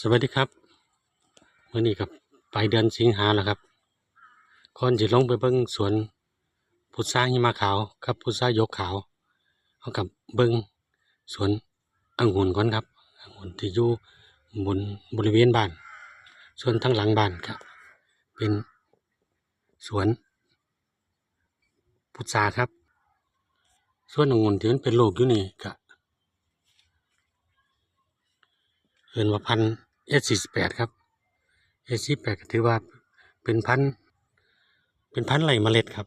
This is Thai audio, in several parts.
สวัสดีครับเมื่อนี้กับปลายเดือนสิงหาแล้วครับก่อนจะลงไปเบิ้งสวนพุทราหิมะขาวครับพุทรายกขาวเอากับเบิ้งสวนองุ่นก่อนครับองุ่นที่อยู่บนบริเวณบ้านส่วนทั้งหลังบ้านครับ เป็นสวนพุทราครับ ส่วนองุ่นที่มันเป็นโลกอยู่นี่ก็เอินว่าพันธ S48 ครับ S48 ถือว่าเป็นพันเป็นพันไหลเมล็ดครับ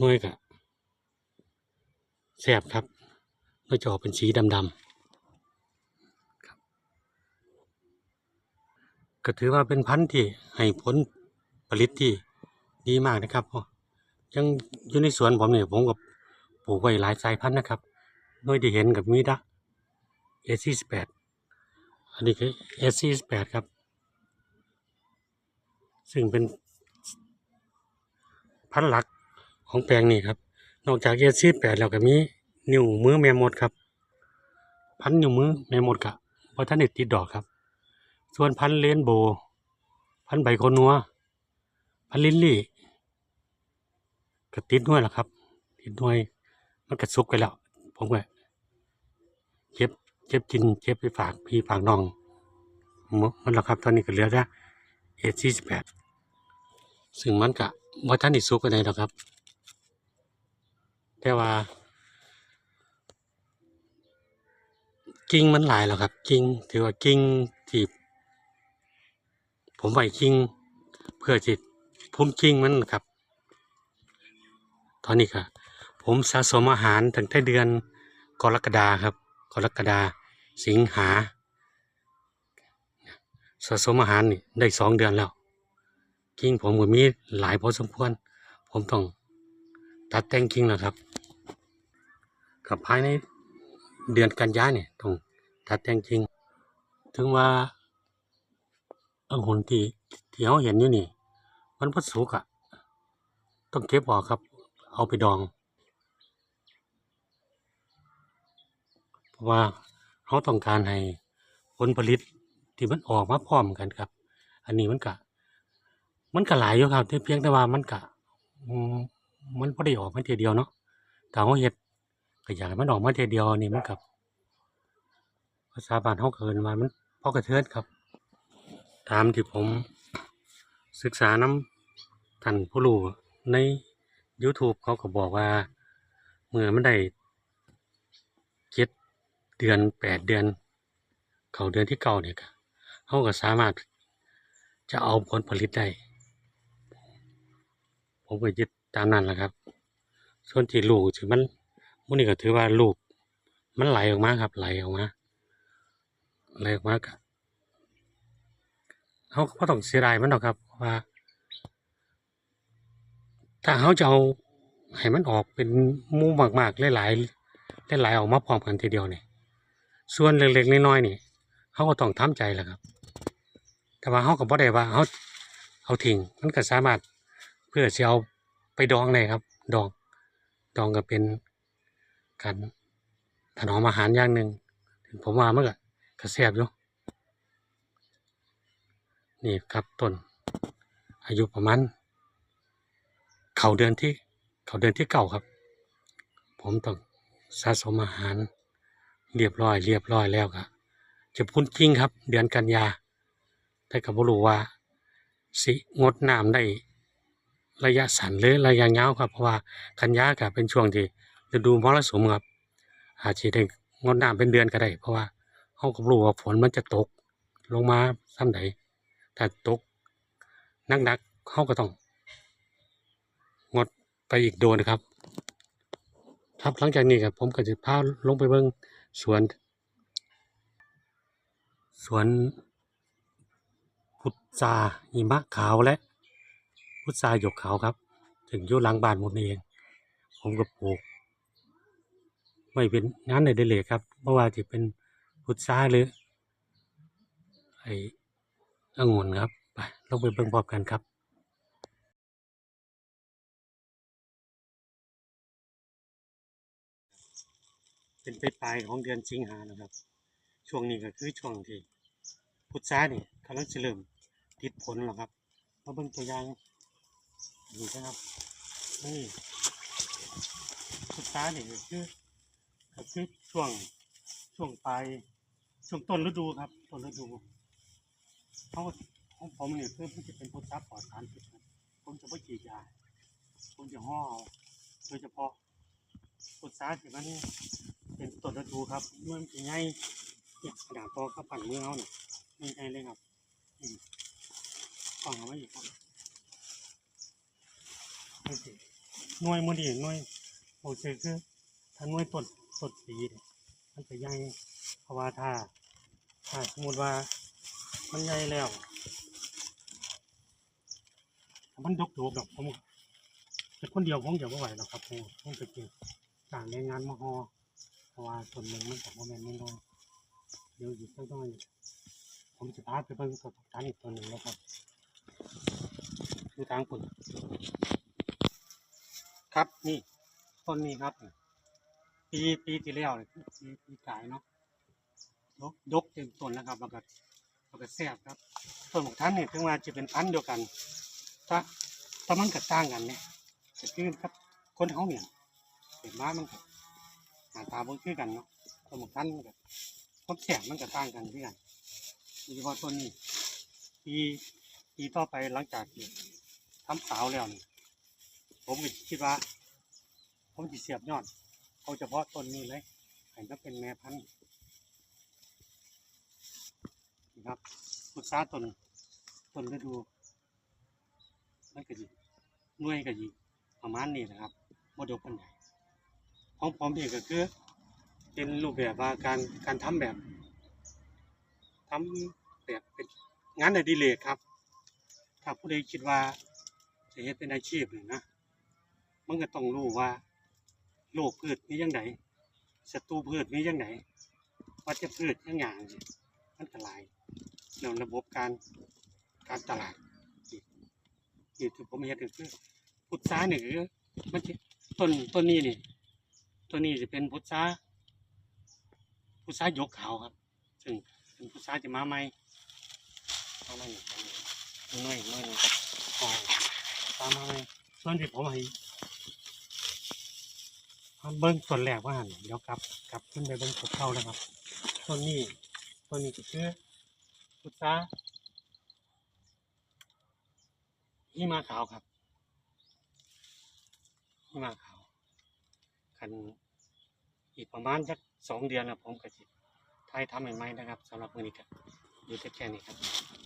น้อยกะแสบครับน้อยจะออกเป็นสีดำๆครับ ก็ถือว่าเป็นพันธุ์ที่ให้ผลผลิตที่ดีมากนะครับพ่อยังอยู่ในสวนผมเนี่ยผมกับปลูกไว้หลายสายพันธุ์นะครับน้อยที่เห็นกับมีดะ S48 อันนี้คือ S48 ครับ ซึ่งเป็นพันธุ์หลักของแปลงนี้ครับ นอกจาก S48 แล้วก็มีนิ้วมือแมมมดครับ พันนิ้วมือแมมมดกะว่าท่านได้ติดดอกครับ ส่วนพันธุ์เลนโบ พันธุ์ใบโคนัว พันธุ์ลินลี่ก็ติดด้วยล่ะครับ ติดด้วยมันกระซุกไปแล้ว ผมก็เก็บ เก็บกินเก็บไปฝากพี่ฝากน้องหมดมันแล้วครับ ตอนนี้ก็เหลือแค่เอสี่สิบแปดซึ่งมันกะว่าท่านอิสุกกันไหนหรอกครับ แต่ว่า กิ่งมันหลายแล้วครับ กิ่งถือว่ากิ่งที่ผมไหวกิ่งเพื่อจิตพุ่มกิ่งมันครับ ตอนนี้ค่ะ ผมสะสมอาหารตั้งแต่เดือนกรกฎาครับกรกฎา สิงหาสะสมอาหารนี่ได้สองเดือนแล้ว กิ่งผมก็มีหลายพอสมควร ผมต้องตัดแต่งกิ่งแล้วครับกับภายในเดือนกันยาเนี่ยต้องตัดแต่งกิ่งถึงว่าองุ่นที่ที่เขาเห็นอยู่นี่ มันพัสุกอะต้องเก็บออกครับ เอาไปดอง เพราะว่า เขาต้องการให้ผลผลิตที่มันออกมาพร้อมกันครับ อันนี้มันกะ มันก็หลายอยู่ครับแต่เพียงแต่ว่ามันกะมันพอได้ออกมาทีเดียวเนาะแต่เขาเห็ดก็อยากให้มันออกมาทีเดียวนี่มันกับภาษาบานเขาเกินมามันพอกระเทือนครับ ตามที่ผมศึกษาน้ำท่านผู้รู้ใน YouTube เขาก็บอกว่า เมื่อมันได้ เดือนแปดเดือน เขาเดือนที่เก้าเนี่ยเขาก็สามารถจะเอาผลผลิตได้ ผมก็ยึดตามนั้นแหละครับ ส่วนที่ลูกถือมันมันนี่ก็ถือว่าลูกมันไหลออกมาครับ ไหลออกมาไหลออกมาก็เขาก็ต้องเสียดายมันหรอกครับว่า ถ้าเขาจะเอาให้มันออกเป็นมู่มากๆหลายๆหลายๆออกมาพร้อมกันทีเดียวเนี่ย ส่วนเล็กๆน้อยๆนี่เขาก็ต้องทำใจแหละครับ แต่ว่าเขาก็บ่ได้ว่าเขาเอาทิ้งมันก็สามารถเพื่อจะเอาไปดองได้ครับ ดองดองก็เป็นการถนอมอาหารอย่างหนึ่งถึงผมว่ามันก็กระแซบอยู่นี่ครับต้น อายุประมาณเขาเดือนที่เขาเดือนที่เก่าครับ ผมต้องสะสมอาหาร เรียบร้อย เรียบร้อยแล้วครับจะพุ่นจริงครับ เดือนกันยา แต่ก็บ่รู้ว่า สิงดน้ำได้ระยะสั้นหรือระยะยาวครับ เพราะว่ากันยาก็เป็นช่วงที่ฤดูมรสุมครับ อาจจะได้งดน้ำเป็นเดือนก็ได้ เพราะว่าเขาก็บ่รู้ว่าฝนมันจะตก ลงมาซ้ำใดถ้าตกนักๆเขาก็ต้อง งดไปอีกโดนครับ ครับหลังจากนี้ครับผมก็จะพาลงไปเบิ่ง สวน สวนพุทราหิมะขาวและ พุทราหยกขาวครับ ถึงอยู่หลังบ้านผมเอง ผมก็ปลูกไม่เป็นงานในเดเลยครับเพราะว่าจะเป็นพุทราหรือไอ้องุ่นครับไปลงไปเบิ่งพร้อมกันครับ เป็นไปปลายของเดือนสิงหานะครับ ช่วงนี้ก็คือช่วงที่พุทรานี่กำลังจะเริ่มติดผลแล้วครับมาเบิ่งตัวอย่างนี่นะครับนี่พุทรานี่ก็คือก็คือช่วงช่วงปลายช่วงต้นฤดูครับต้นฤดูเขาของผมเนี่ยคือมันจะเป็นพุทราปลอดสารพิษผมจะไม่ฉีดยาผมจะห่อโดยเฉพาะพุทราที่มัน เป็นต้นฤดูครับเมันจะง่ายเนี่ยกระดาษตัวข้าวปั่นมือเอาเนี่ยไม่ใช่เลยครับอืมฟังเอาไว้อยู่ครับโอเคหน่วยมดีหน่วยโอเคคือถ้าหน่วยต้นต้นปีเนี่ยมันจะใหญ่เพราะว่าถ้าถ้าสมมติว่ามันใหญ่แล้วมันดกดกๆดอกผมแต่คนเดียวผมจะไม่ไหวหรอกครับผมผมจะกินต่างในงานมาฮอ ราะว่าส่วนหนึ่งมันของโมเมนต์ไม่น้อเดี๋ยวอยู่ต้องๆผมจะพาไปเบิ่งตัวการอีกตัวหนึ่งนะครับคือทางคุณครับนี่ต้นนี้ครับ ปีปีที่แล้วเนี่ยปีปีกายเนาะดกดกเต็มต้นนะครับแล้วก็แล้วก็แซ่บครับต้นของท่านเนี่ยถึงว่าจะเป็นพันธุ์เดียวกัน ถ้าถ้ามันก็ต่างกันเนี่ยจะคือครับคนเขาเนี่ยเห็นว่ามันก็ หน้าตาบ่คือกันเนาะต้นของท่านมันก็ความแซ่บมันก็ต่างกันที่กันโดยเฉพาะต้นนี้ปีปีต่อไปหลังจากที่ทำสาวแล้วนี่ผมก็คิดว่า ผมจะเสียบยอดเอาเฉพาะต้นนี้เลยให้มันเป็นแม่พันธุ์นะครับพุทราต้นต้นฤดูมันก็จะหน่วยก็จะประมาณนี้นะครับโมเดลปันใหญ่ ของผมเองก็คือ เป็นรูปแบบว่าการการทำแบบทำแบบเป็นงานอดิเรกครับ ถ้าผู้ใดคิดว่าจะเฮ็ดเป็นอาชีพเนี่ยนะมันก็ต้องรู้ว่าโรคพืชมีอย่างไดศัตรูพืชมีอย่างไดวัชพืชอย่างอย่างมันก็หลายแล้วระบบการการตลาดนี่นี่ที่ผมเห็นก็คือพุทราเนี่ยคือมันจะต้นต้นนี้นี่ ต้นนี้จะเป็นพุทราพุทรายกขาวครับ ซึ่งเป็นผู้ชาจะมาใหม่เอามหนึ่งหน่อยหน่อยหนึ่งครับอ๋อตามมาใหม่ส่วนที่ผมให้เบิ้งส่วนแรกว่าหันเดี๋ยวกลับกลับขึ้นไปเบิ้งตัวเข้านะครับต้นนี้ต้นนี้ก็คือพุทราหิมาขาวครับหิมาขาว กันอีกประมาณสักสองเดือนนะผมก็จะไทยทำใหม่ๆนะครับสำหรับมือนี้ครับอยู่แค่นี้ครับ